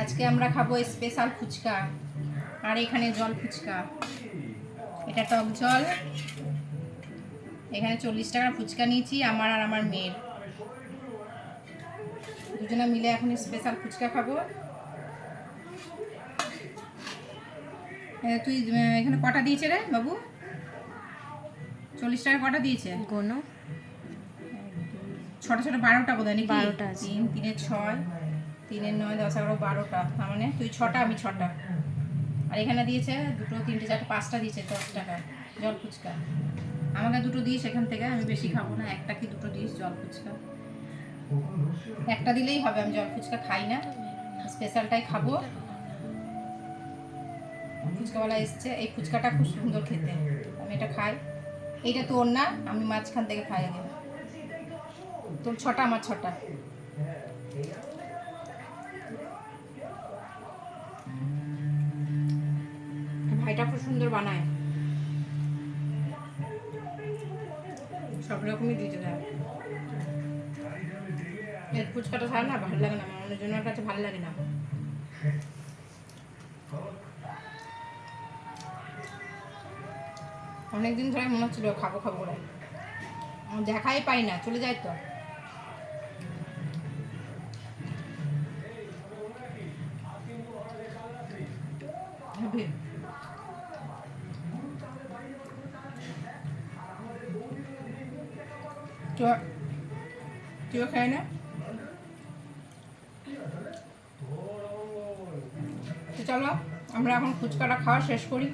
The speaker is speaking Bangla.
আজকে আমরা খাব স্পেশাল ফুচকা। আর এখানে জল ফুচকা। এটা টক জল। এখানে চল্লিশ টাকার ফুচকা নিয়েছি আমার আর আমার মেয়ের। দুজনে মিলে এখন স্পেশাল ফুচকা খাব। তুই এখানে কটা দিয়েছে রে বাবু? চল্লিশ টাকা কটা দিয়েছে? কোনো ছোট ছোট বারোটা বোধ হয় নাকি? বারোটা। তিন তিনে ছয়। তিনের নয়, দশ, এগারো, বারোটা। তার মানে তুই ছটা, আমি ছটা। আর এখানে দিয়েছে দুটো, তিনটে, চারটে, পাঁচটা দিয়েছে, দশ টাকা জল ফুচকা। আমাকে দুটো দিস এখান থেকে, আমি বেশি খাব না। একটা কি দুটো দিস জল ফুচকা? একটা দিলেই হবে, আমি জল ফুচকা খাই না। স্পেশালটাই খাব। ফুচকাওয়ালা এসছে। এই ফুচকাটা খুব সুন্দর খেতে। আমি এটা খাই। এইটা তোর না? আমি মাঝখান থেকে খাই আগে। তোর ছটা, আমার ছটা। ভাইটা খুব সুন্দর বানায়। সব রকমই দিতে দেয়। এর ফুচকাটা ছাড়া না ভালো লাগে না, আমার অন্যজনের কাছে ভালো লাগে না। অনেকদিন ধরে মনে হচ্ছিল খাব খাব করে। দেখাই পাই না, চলে যায় তো। হবে। তুইও খাই না? চলো আমরা এখন ফুচকাটা খাওয়া শেষ করি।